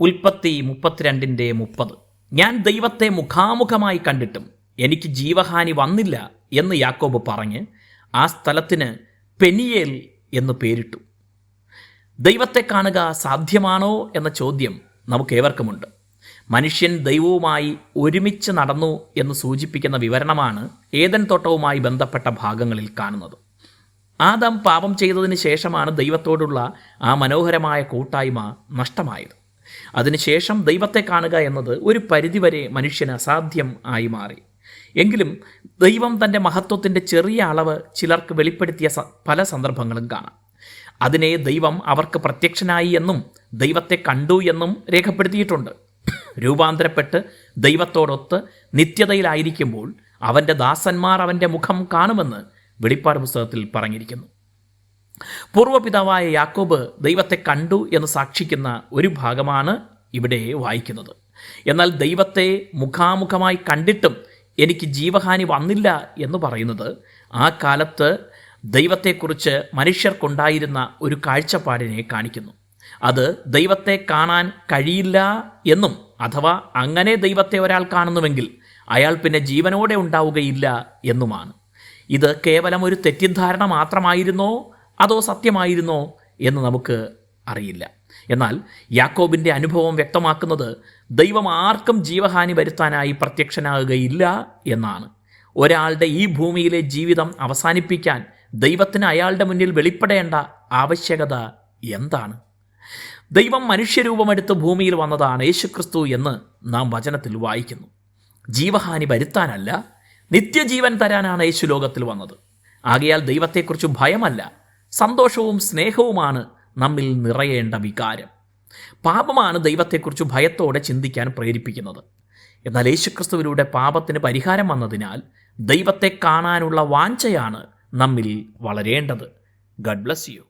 ഉൽപ്പത്തി മുപ്പത്തിരണ്ടിന്റെ മുപ്പത്. ഞാൻ ദൈവത്തെ മുഖാമുഖമായി കണ്ടിട്ടും എനിക്ക് ജീവഹാനി വന്നില്ല എന്ന് യാക്കോബ് പറഞ്ഞ് ആ സ്ഥലത്തിന് പെനിയേൽ എന്ന് പേരിട്ടു. ദൈവത്തെ കാണുക സാധ്യമാണോ എന്ന ചോദ്യം നമുക്കേവർക്കുമുണ്ട്. മനുഷ്യൻ ദൈവവുമായി ഒരുമിച്ച് നടന്നു എന്ന് സൂചിപ്പിക്കുന്ന വിവരണമാണ് ഏതൻ തോട്ടവുമായി ബന്ധപ്പെട്ട ഭാഗങ്ങളിൽ കാണുന്നത്. ആദം പാപം ചെയ്തതിന് ശേഷമാണ് ദൈവത്തോടുള്ള ആ മനോഹരമായ കൂട്ടായ്മ നഷ്ടമായത്. അതിനുശേഷം ദൈവത്തെ കാണുക എന്നത് ഒരു പരിധിവരെ മനുഷ്യന് അസാധ്യം ആയി മാറി. എങ്കിലും ദൈവം തന്റെ മഹത്വത്തിന്റെ ചെറിയ അളവ് ചിലർക്ക് വെളിപ്പെടുത്തിയ പല സന്ദർഭങ്ങളും കാണാം. അതിനെ ദൈവം അവർക്ക് പ്രത്യക്ഷനായി എന്നും ദൈവത്തെ കണ്ടു എന്നും രേഖപ്പെടുത്തിയിട്ടുണ്ട്. രൂപാന്തരപ്പെട്ട് ദൈവത്തോടൊത്ത് നിത്യതയിലായിരിക്കുമ്പോൾ അവന്റെ ദാസന്മാർ അവന്റെ മുഖം കാണുമെന്ന് വെളിപ്പാട് പുസ്തകത്തിൽ പറഞ്ഞിരിക്കുന്നു. പൂർവപിതാവായ യാക്കോബ് ദൈവത്തെ കണ്ടു എന്ന് സാക്ഷിക്കുന്ന ഒരു ഭാഗമാണ് ഇവിടെ വായിക്കുന്നത്. എന്നാൽ ദൈവത്തെ മുഖാമുഖമായി കണ്ടിട്ടും എനിക്ക് ജീവഹാനി വന്നില്ല എന്ന് പറയുന്നത് ആ കാലത്ത് ദൈവത്തെക്കുറിച്ച് മനുഷ്യർക്കുണ്ടായിരുന്ന ഒരു കാഴ്ചപ്പാടിനെ കാണിക്കുന്നു. അത് ദൈവത്തെ കാണാൻ കഴിയില്ല എന്നും അഥവാ അങ്ങനെ ദൈവത്തെ ഒരാൾ കാണുന്നുവെങ്കിൽ അയാൾ പിന്നെ ജീവനോടെ ഉണ്ടാവുകയില്ല എന്നുമാണ്. ഇത് കേവലം ഒരു തെറ്റിദ്ധാരണ മാത്രമായിരുന്നോ? അതോ സത്യമായിരുന്നോ എന്ന് നമുക്ക് അറിയില്ല. എന്നാൽ യാക്കോബിന്റെ അനുഭവം വ്യക്തമാക്കുന്നത് ദൈവം ആർക്കും ജീവഹാനി വരുത്താനായി പ്രത്യക്ഷനാകുകയില്ല എന്നാണ്. ഒരാളുടെ ഈ ഭൂമിയിലെ ജീവിതം അവസാനിപ്പിക്കാൻ ദൈവത്തിന് അയാളുടെ മുന്നിൽ വെളിപ്പെടേണ്ട ആവശ്യകത എന്താണ്? ദൈവം മനുഷ്യരൂപമെടുത്ത് ഭൂമിയിൽ വന്നതാണ് യേശുക്രിസ്തു എന്ന് നാം വചനത്തിൽ വായിക്കുന്നു. ജീവഹാനി വരുത്താനല്ല നിത്യജീവൻ തരാനാണ് യേശു ലോകത്തിൽ വന്നത്. ആകയാൽ ദൈവത്തെക്കുറിച്ച് ഭയമല്ല സന്തോഷവും സ്നേഹവുമാണ് നമ്മിൽ നിറയേണ്ട വികാരം. പാപമാണ് ദൈവത്തെക്കുറിച്ച് ഭയത്തോടെ ചിന്തിക്കാൻ പ്രേരിപ്പിക്കുന്നത്. എന്നാൽ യേശുക്രിസ്തുവിലൂടെ പാപത്തിന് പരിഹാരം വന്നതിനാൽ ദൈവത്തെ കാണാനുള്ള വാഞ്ചയാണ് നമ്മിൽ വളരേണ്ടത്. Garh bless you